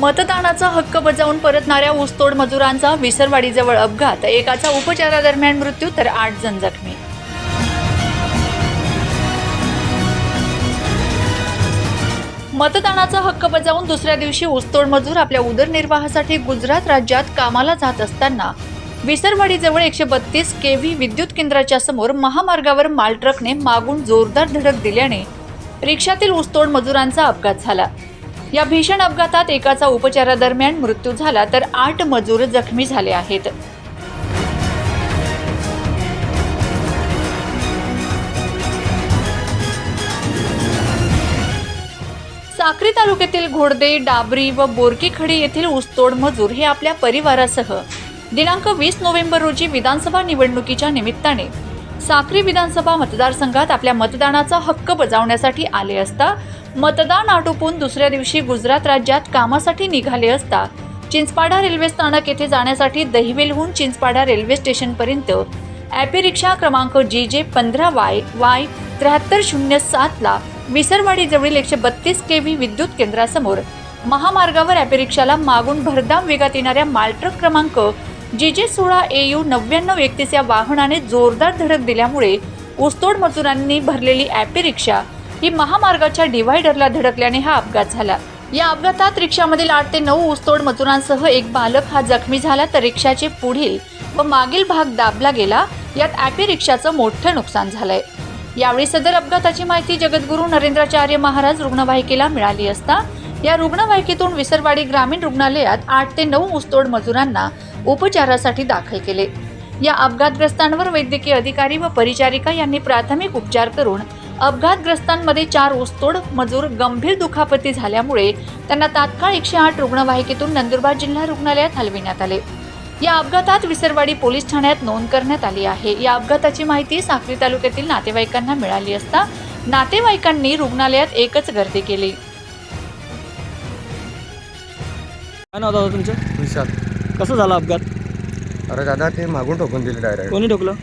मतदानाचा हक्क बजावून परतणाऱ्या ऊसतोड मजुरांचा विसरवाडीजवळ अपघात. एकाचा उपचारादरम्यान मृत्यू तर आठ जण जखमी. मतदानाचा हक्क बजावून दुसऱ्या दिवशी ऊसतोड मजूर आपल्या उदरनिर्वाहासाठी गुजरात राज्यात कामाला जात असताना विसरवाडीजवळ एकशे बत्तीस के व्ही विद्युत केंद्राच्या समोर महामार्गावर माल ट्रकने मागून जोरदार धडक दिल्याने रिक्षातील ऊसतोड मजुरांचा अपघात झाला. या भीषण अपघातात एकाचा उपचारादरम्यान मृत्यू झाला तर आठ मजूर जखमी झाले आहेत. साक्री तालुक्यातील घोडदे डाबरी व बोरकीखडी येथील ऊसतोड मजूर हे आपल्या परिवारासह. दिनांक वीस नोव्हेंबर रोजी विधानसभा निवडणुकीच्या निमित्ताने साक्री विधानसभा मतदारसंघात आपल्या मतदानाचा हक्क बजावण्यासाठी आले असता मतदान आटोपून दुसऱ्या दिवशी गुजरात राज्यात कामासाठी निघाले असता चिंचपाडा रेल्वे स्थानक येथे जाण्यासाठी दहिवेलहून चिंचपाडा रेल्वे स्टेशनपर्यंत ॲपे रिक्षा क्रमांक जी जे पंधरा वाय वाय त्र्याहत्तर शून्य सातला विसरवाडीजवळील एकशे बत्तीस के व्ही विद्युत केंद्रासमोर महामार्गावर ॲपे रिक्षाला मागून भरदाम वेगात येणाऱ्या मालट्रक क्रमांक जी जे सोळा ए यू नव्याण्णव एकतीस या वाहनाने जोरदार धडक दिल्यामुळे ऊसतोड मजुरांनी भरलेली ॲपे रिक्षा ही महामार्गाच्या डिव्हायडरला धडकल्याने हा अपघात झाला. या अपघातात रिक्षामधील आठ ते नऊ ऊसतोड मजुरांसह एक बालक हा जखमी झाला तर रिक्षाचे पुढील व मागील भाग दाबला गेला यात ॲपे रिक्षाचं मोठं नुकसान झालंय. यावेळी सदर अपघाताची माहिती जगद्गुरू नरेंद्राचार्य महाराज रुग्णवाहिकेला मिळाली असता या रुग्णवाहिकेतून विसरवाडी ग्रामीण रुग्णालयात आठ ते नऊ ऊसतोड मजुरांना उपचारासाठी दाखल केले. या अपघातग्रस्तांवर वैद्यकीय अधिकारी व परिचारिका यांनी प्राथमिक उपचार करून अपघातग्रस्तांमध्ये चार ऊसतोड मजूर गंभीर दुखापती झाल्यामुळे त्यांना तात्काळ एकशे आठ रुग्णवाहिकेतून नंदुरबार जिल्हा रुग्णालयात हलविण्यात आले. या अपघातात विसरवाडी पोलीस ठाण्यात नोंद करण्यात आली आहे. या अपघाताची माहिती साक्री तालुक्यातील नातेवाईकांना मिळाली असता नातेवाईकांनी रुग्णालयात एकच गर्दी केली. काय नाव दादा तुमचं? विशाल. कसं झाला अपघात? अरे दादा ते मागून ठोकून दिले डायरेक्ट कोणी ठोकलं?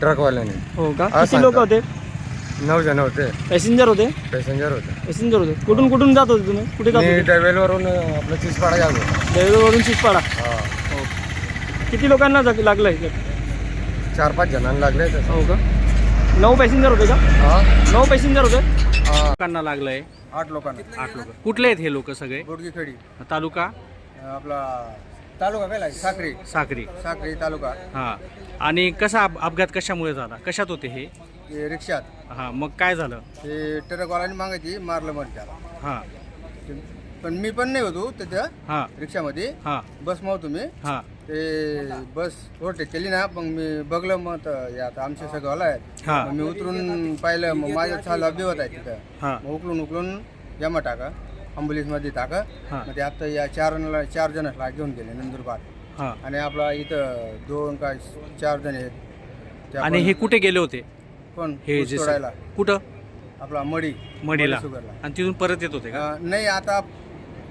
ट्रकवाल्याने. हो का? हा, किती लोक सांगतो. होते? नऊ जण होते. पॅसेंजर होते? पॅसेंजर होते. पॅसेंजर होते. कुठून कुठून जात होते तुम्ही? कुठे जात मी होते? ट्रॅव्हलवरून आपलं चिसपाडा गेलो देवळवरून चिचपाडा? हा. किती लोकांना जग लागलं आहे चार पाच जणांना लागले हो का? नऊ पॅसेंजर होते का? हा. नऊ पॅसेंजर होते? हा. लोकांना लागलंय. आठ लोकांना. आठ लोक. कुठले आहेत हे लोक सगळे? बोडगी खेडी तालुका? आपला तालुका काय लागेल? साखरी साक्री. साखरी तालुका. हा. आणि कसा अप- अपघात कशामुळे झाला? कशात होते हे? रिक्षात. हा मग काय झालं? ते ट्रकवाल्याने मागायची मारलं मग त्याला हा. ते- पण मी पण नाही होतो तिथं हा. रिक्षामध्ये. हा. बस मग तुम्ही हा. ते बस ओव्हरटेक केली ना मग मी बघलं मग तर हे आता आमचे सगळं हा. मग मी उतरून पाहिलं मग माझं चालू बिवत आहे तिथं. हा. मग उकलून उकलून जमा टाका. ॲम्ब्युलन्समध्ये टाका. हा. मग ते आता या चार जणाला चार जणांना घेऊन गेले नंदुरबार. हा. आणि आपला इथं दोन काय चार जण आहेत. आणि हे कुठे गेले होते? कोण हे ऊस जे तोडायला कुठं? आपला मडी मडीला. आणि तिथून परत येत होते का? अं, नाही आता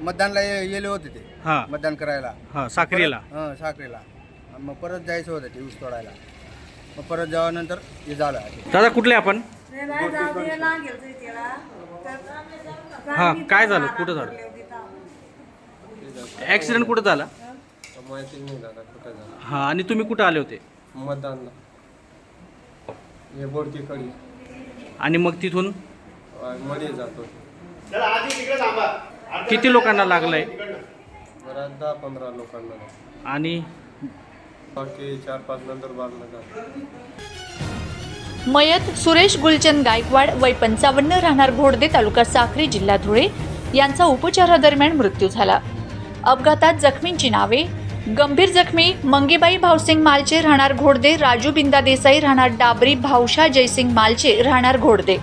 मतदानला ये- गेले होते ते. हा. मतदान करायला. हा साक्रीला हां साखरेला. आणि मग परत जायचं होतं ते ऊस तोडायला मग परत जेव्हानंतर हे झालं. दादा कुठले आपण? हा काय झालं? कुठं झालं? ऍक्सिडेंट कुठं झाला? माहिती नाही दादा कुठं झालं? हा आणि तुम्ही कुठं आले होते? मतदानला. हे बोडकी कडी आणि मग तिथून? मध्ये जातो. किती लोकांना लागलंय? बऱ्याच दहा पंधरा लोकांना लागलं. आणि? बाकी चार पाच नंतर बारला जातो. मयत सुरेश गुलचंद गायकवाड वय पंचावन्न राहणार घोडदे तालुका साखरी जिल्हा धुळे यांचा उपचारादरम्यान मृत्यू झाला. अपघातात जखमींची नावे गंभीर जखमी मंगेबाई भावसिंग मालचे राहणार घोडदे राजू बिंदा देसाई राहणार डाबरी भावशा जयसिंग मालचे राहणार घोडदे.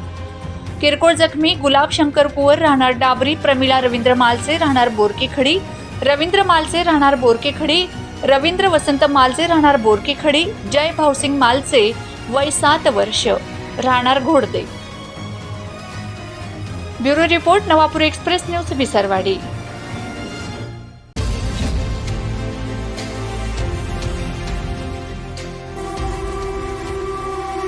किरकोळ जखमी गुलाब शंकर कुवर राहणार डाबरी प्रमिला रवींद्र मालचे राहणार बोरकीखडी रवींद्र मालचे राहणार बोरकीखडी रवींद्र वसंत मालचे राहणार बोरकीखडी जय भावसिंग मालचे वय सात वर्ष. राहणार Ghodade. Bureau report Navapur express news Visarwadi.